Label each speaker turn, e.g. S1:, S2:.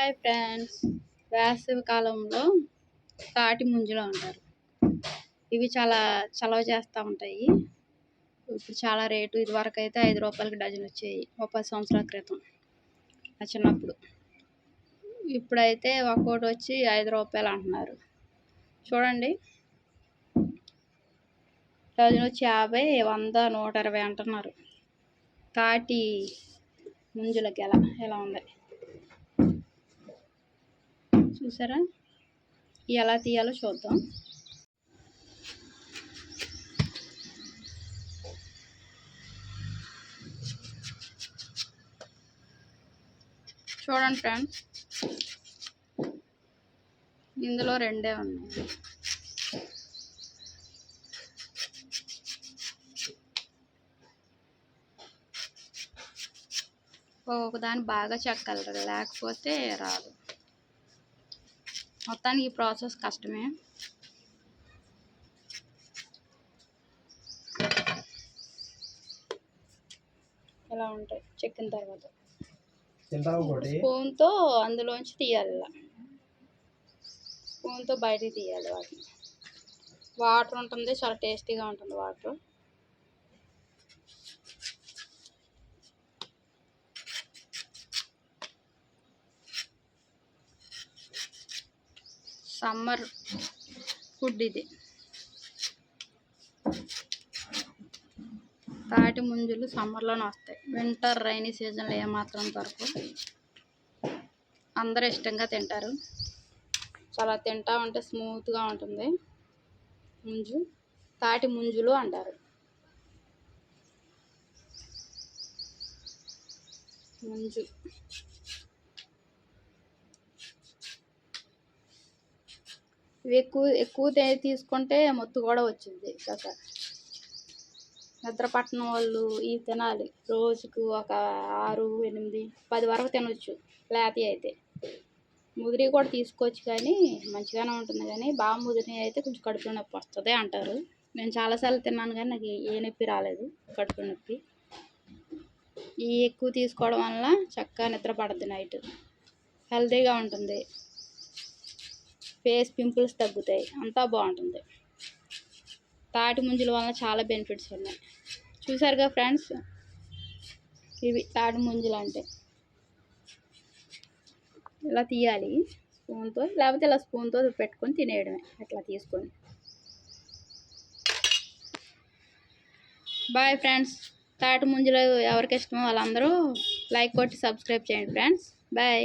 S1: Hi friends. వేసవి కాలంలో తాటి ముంజులు అంటారు ఇవి చాలా చలవ చేస్తూ ఉంటాయి. ఇప్పుడు చాలా రేటు. ఇదివరకు అయితే ఐదు రూపాయలకి డజన్ వచ్చాయి. ఒక పది సంవత్సరాల క్రితం. చిన్నప్పుడు. ఇప్పుడైతే ఒక్కోటి వచ్చి ఐదు రూపాయలు అంటున్నారు. చూడండి. డజన్ వచ్చి యాభై వంద నూట ఇరవై అంటున్నారు. తాటి ముంజులకి ఎలా ఎలా ఉంది? చూసారా? ఎలా తీయాలో చూద్దాం. చూడండి ఫ్రెండ్స్. ఇందులో రెండే ఉన్నాయి. ఒకదాన్ని బాగా చెక్కగలరు లేకపోతే రాదు. మొత్తానికి ఈ ప్రాసెస్ కష్టమే. ఇలా ఉంటాయి? చెక్కిన తర్వాత. స్పూన్తో అందులోంచి తీయాలి ఇలా. స్పూన్తో బయటికి తీయాలి వాటిని. వాటర్ ఉంటుంది చాలా టేస్టీగా ఉంటుంది వాటర్. సమ్మర్ ఫుడ్ ఇది. తాటి ముంజులు సమ్మర్లోనే వస్తాయి. వింటర్ రైనీ సీజన్లో ఏమాత్రం దొరకు అందరూ ఇష్టంగా తింటారు. చాలా తింటా ఉంటే స్మూత్గా ఉంటుంది. ముంజు తాటి ముంజులు అంటారు. ముంజు. ఇవి ఎక్కువ ఎక్కువ తీసుకుంటే మొత్తు కూడా వచ్చింది. కాక నిద్రపట్నం వాళ్ళు ఇవి తినాలి. రోజుకు ఒక ఆరు ఎనిమిది పది వరకు తినొచ్చు. లేత అయితే. ముదిరి కూడా తీసుకోవచ్చు కానీ మంచిగానే ఉంటుంది కానీ బాగా ముదిరి అయితే కొంచెం కడుపులో నొప్పి వస్తుంది అంటారు. నేను చాలాసార్లు తిన్నాను కానీ నాకు ఏ నొప్పి రాలేదు. కడుపు నొప్పి. ఈ ఎక్కువ తీసుకోవడం వల్ల చక్కగా నిద్ర పడుతుంది నైట్. హెల్తీగా ఉంటుంది. ఫేస్ పింపుల్స్ తగ్గుతాయి. అంతా బాగుంటుంది. తాటి ముంజల వలన చాలా బెనిఫిట్స్ ఉన్నాయి. చూసారుగా ఫ్రెండ్స్? ఇవి తాటి ముంజలు అంటే. ఇలా తీయాలి స్పూన్తో లేకపోతే ఇలా స్పూన్తో పెట్టుకొని తినేయడమే. అట్లా తీసుకొని. Boy friends. తాటి ముంజలు ఎవరికి ఇష్టమో వాళ్ళందరూ లైక్ కొట్టి సబ్స్క్రైబ్ చేయండి ఫ్రెండ్స్. బాయ్.